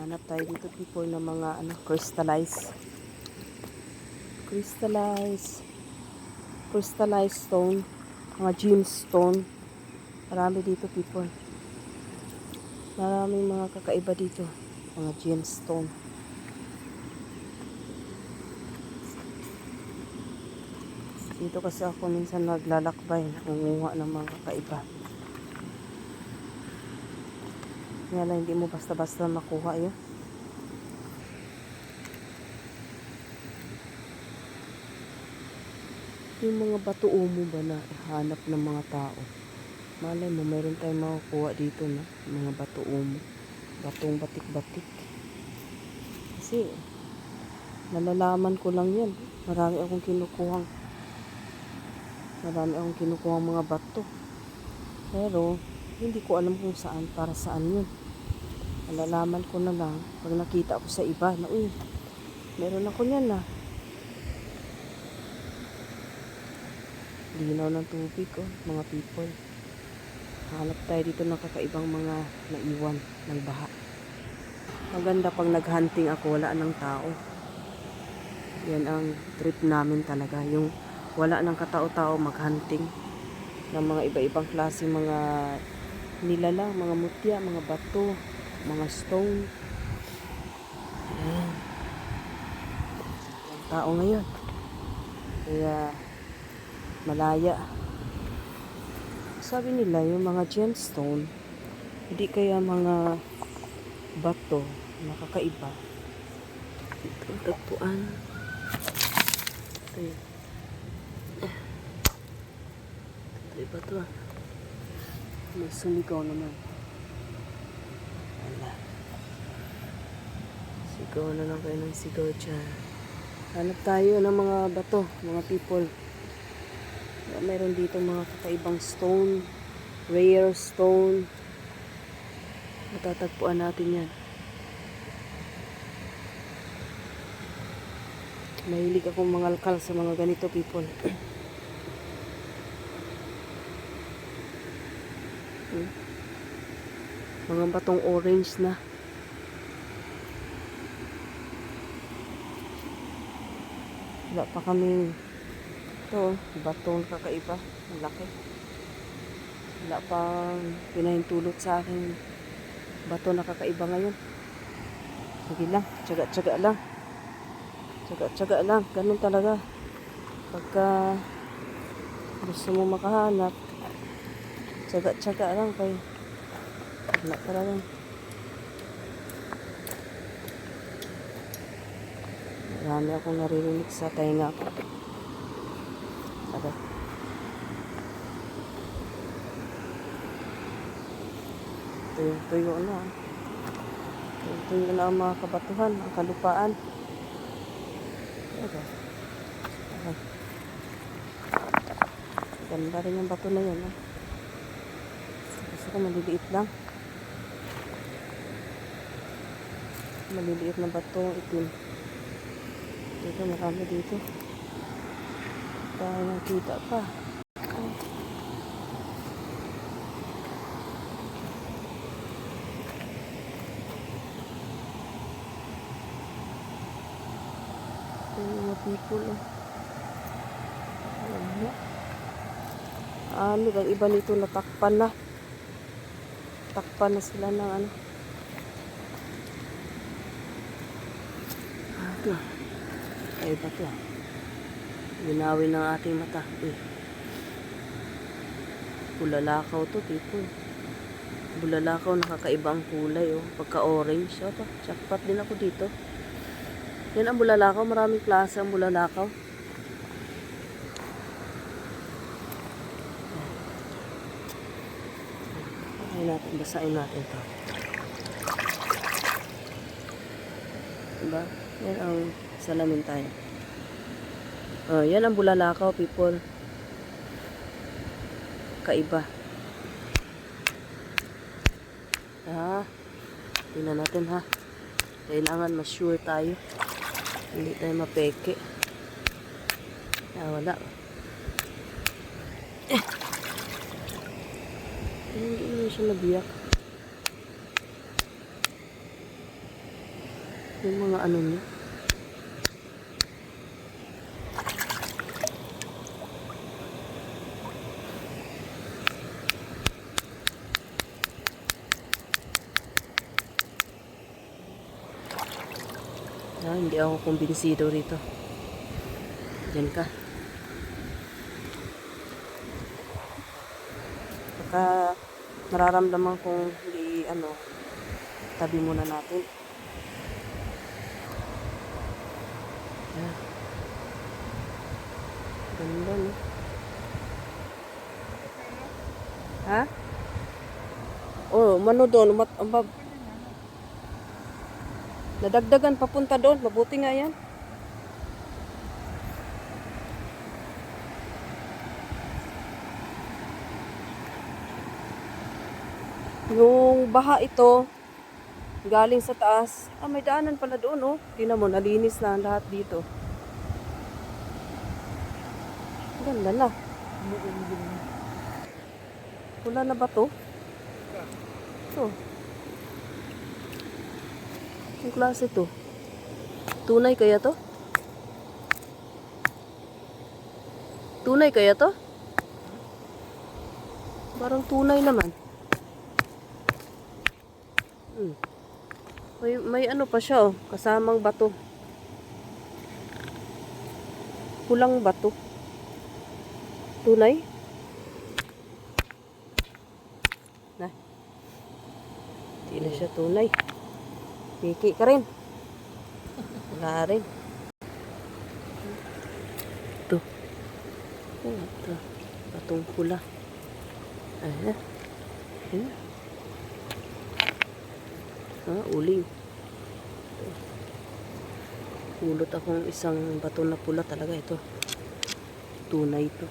Hanap tayo dito people ng mga ano, crystallized. Crystallized. Crystallized stone. Mga gemstone. Marami dito people. Maraming mga kakaiba dito. Mga gemstone. Dito kasi ako minsan naglalakbay, nangunguha ng mga kakaiba. Kaya lang hindi mo basta-basta makuha yun. Yung mga bato umo ba na hanap ng mga tao. Malay mo, meron tayong makukuha dito na mga bato umo. Batong batik-batik. Kasi, nalalaman ko lang yan. Marami akong kinukuhang marami akong kinukuhang mga bato. Pero, hindi ko alam kung saan, para saan yun. Nalalaman ko na lang pag nakita ko sa iba na, uy, meron ako niyan na. Linaw ng tubig ko, mga people. Hanap tayo dito ng kakaibang mga naiwan ng baha. Maganda pag naghunting ako, wala ng tao. Yan ang trip namin talaga. Yung wala ng katao-tao maghunting ng mga iba-ibang klase mga nilalang, mga mutya, mga bato, mga stone. Ayan. Ang tao ngayon. Kaya malaya. Sabi nila yung mga gemstone, hindi kaya mga bato na kakaiba. Ito ang tagpuan. Ito yun. Ito yung bato ah. May sumigaw naman. Wala. Sigaw na lang kayo ng sigaw dyan. Hanap tayo ng mga bato, mga people. Meron dito mga kakaibang stone, rare stone. Matatagpuan natin yan. Mahilig akong mangalkal sa mga ganito people. Hmm. Mga batong orange na. Wala pa kami ito, batong kakaiba. Ang laki. Wala pang pinahintulot sa akin bato na kakaiba ngayon. Sige lang, tsaga-tsaga lang. Tsaga-tsaga lang, ganun talaga. Pagka gusto mo makahanap, tsaga-tsaga lang kay wala talaga. Marami akong naririnig sa tainga ko. Aga. Tuyo, tuyo na. Tuyo, tuyo na ang mga kabatuhan, ang kalupaan. Aga. Aga. Ganda rin yung bato na yun. Ah. Gusto ko maliliit lang. Maliliit na bato, itim. Dito, marami dito. Tayo nakita pa. Ay. Ito yung mga people. Oh. Alam mo. Ano, ang iba nito natakpan na. Takpan na sila ng ano. Ah, ito. Ay, iba to. ah. Ginawin ng ating mata. Eh. Bulalakaw to, people. Bulalakaw, nakakaibang kulay, oh. Pagka-orange. Oh. Jackpot din ako dito. Yan ang bulalakaw. Maraming klase ang bulalakaw. Basahin natin, basahin natin to. Diba? Yan ang salamin tayo. Oh, yan ang bulalakaw, people. Kaiba. Ha? Tingnan natin ha. Kailangan ma-sure tayo. Hindi tayo mapeke. Ah, wala. Eh. Hindi naman siya nabiyak. Yung mga ano niya. Ah, hindi ako kumbinsido rito. Diyan ka. Baka nararamdaman kong hindi, ano, tabi muna natin. Ayan. Ganda, no? Ha? Oh, mano doon, umat, umat, Nadagdagan papunta doon. Mabuti nga yan. Yung baha ito, galing sa taas. Ah, may daanan pala doon, oh. Tingnan mo, nalinis na ang lahat dito. Ganda na. Wala na ba to? Ito. Yung klase to. Tunay kaya to? Tunay kaya to? Parang tunay naman. Hmm. May, may ano pa siya oh, kasamang bato. Pulang bato. Tunay? Na. Hindi na siya tunay. Piki ka rin. Wala rin. Ito. Ito. Batong pula. Ayan. Ayan. Ah, uling. Ito. Hulot akong isang bato na pula talaga ito. Tunay ito.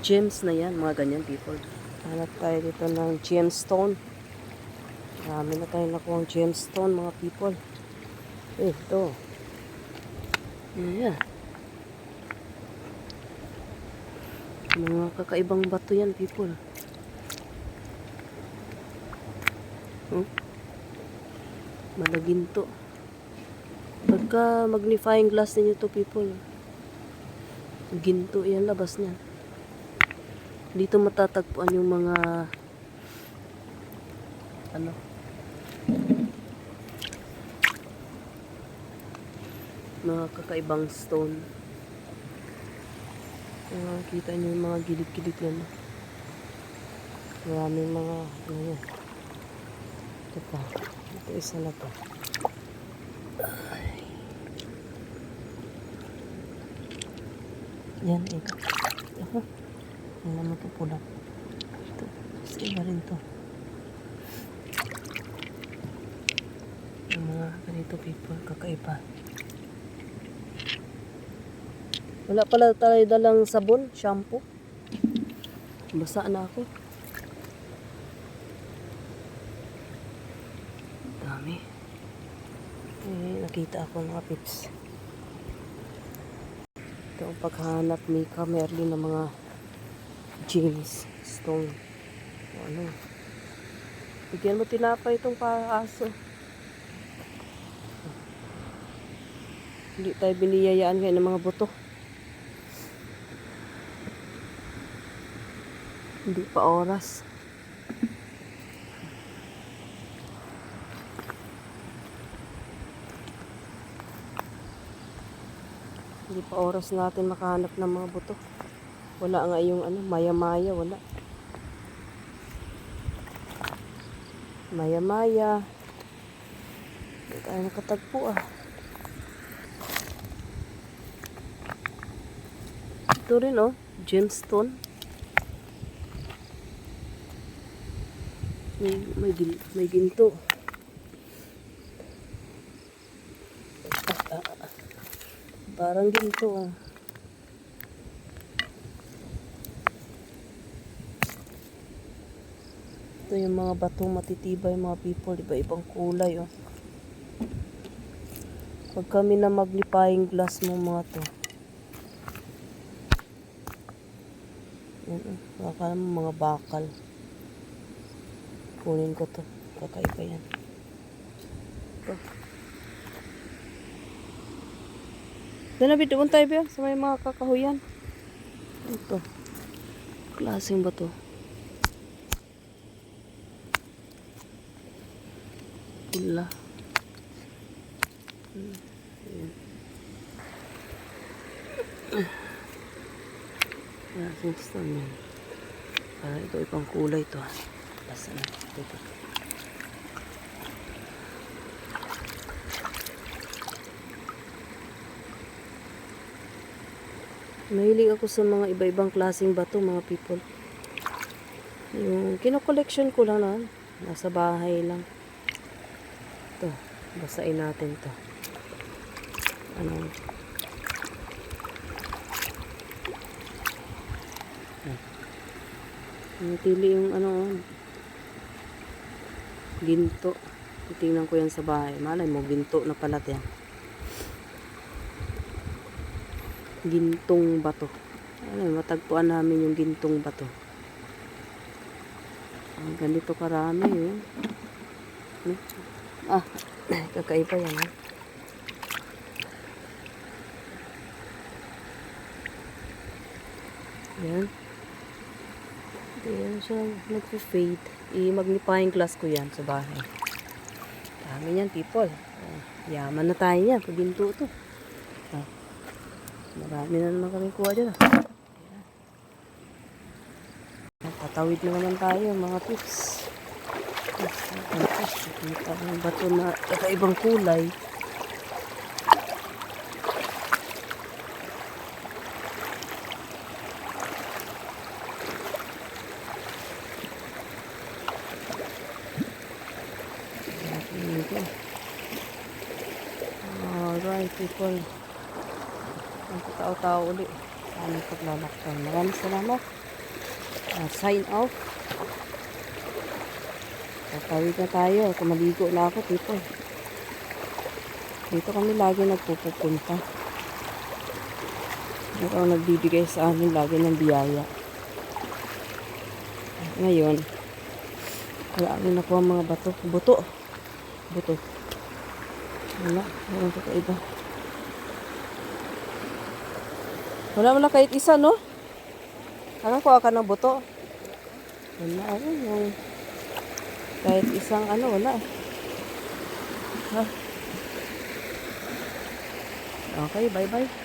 Gems na yan, mga ganyan people. Hanap tayo dito ng gemstone. Marami na tayo nakuha ang gemstone mga people. Eh, ito. Ayan. Mga kakaibang bato yan people. Hmm? Malaginto. Pagka magnifying glass ninyo to people. Ginto yan labas niyan. Dito matatagpuan yung mga ano mga kakaibang stone. Uh, kita niyo yung mga gilid-gilid yan. Maraming mga ano yan. Ito pa. Ito isa na to. Ay. Yan, ito. Ako. Yan naman ito pula. Ito. Mas iba rin to. Yung mga ganito people, kakaiba. Wala pala tayo dalang sabon, shampoo. Basa na ako. Dami. Eh, nakita ako mga pips. Ito ang paghahanap ni Merlin ng mga jeans, stone. O ano. Bigyan mo tinapay itong paaso. Hindi tayo biniyayaan kayo ng mga buto. Hindi pa oras. Hindi pa oras natin makahanap ng mga buto. Wala nga yung ano, maya-maya, wala. Maya-maya. Hindi tayo nakatagpo ah. Ito rin oh, gemstone. May, may, may ginto. Ah. Parang ginto ah. Ito yung mga batong matitibay mga people, iba-ibang kulay oh. Pag kami na magnifying glass mo mga to. Yan, oh. mga bakal. Kunin ko to. Kakaiba yan. Ito. Doon na bituon tayo ba? Sa may mga kakahuyan. Ito. Klaseng ba to? Pula. Hmm, ayan. Klaseng stone yan. Ah, ito ibang kulay to. Basta na. Ito. Mahilig ako sa mga iba-ibang klaseng bato, mga people. Yung kino-collection ko lang na, nasa bahay lang. Ito, basain natin to. Ano? Yung tili yung ano, ginto. Titingnan ko yan sa bahay. Malay mo, ginto na pala yan. Gintong bato. Ano, matagpuan namin yung gintong bato. Ang ganito karami. Ano? Ah, kakaiba yan. Eh. Yan. Yan siya nagpo-fade. I-magnifying glass ko yan sa bahay. Dami yan, people. Ah, yaman na tayo yan. Pag ginto to. Ah. Marami na naman kami kuha dyan. Ah. Ayan. Tatawid na naman tayo, mga tips. Kita ang bato na kakaibang kulay. Dito. Alright, people. Ang tao-tao uli. Aming paglalaktan. Maraming salamat. Uh, sign off. Tatawid na tayo. Kumaligo na ako, people. Dito kami lagi nagpupunta. Dito ang nagbibigay sa amin lagi ng biyaya. Ngayon, wala kami nakuha mga bato. Buto. Buto. Wala. Wala ko iba. Wala na kahit isa, no? Nakakuha ka ng buto. Wala. Ano yung... Kahit isang ano, wala. Ha? Okay, bye-bye.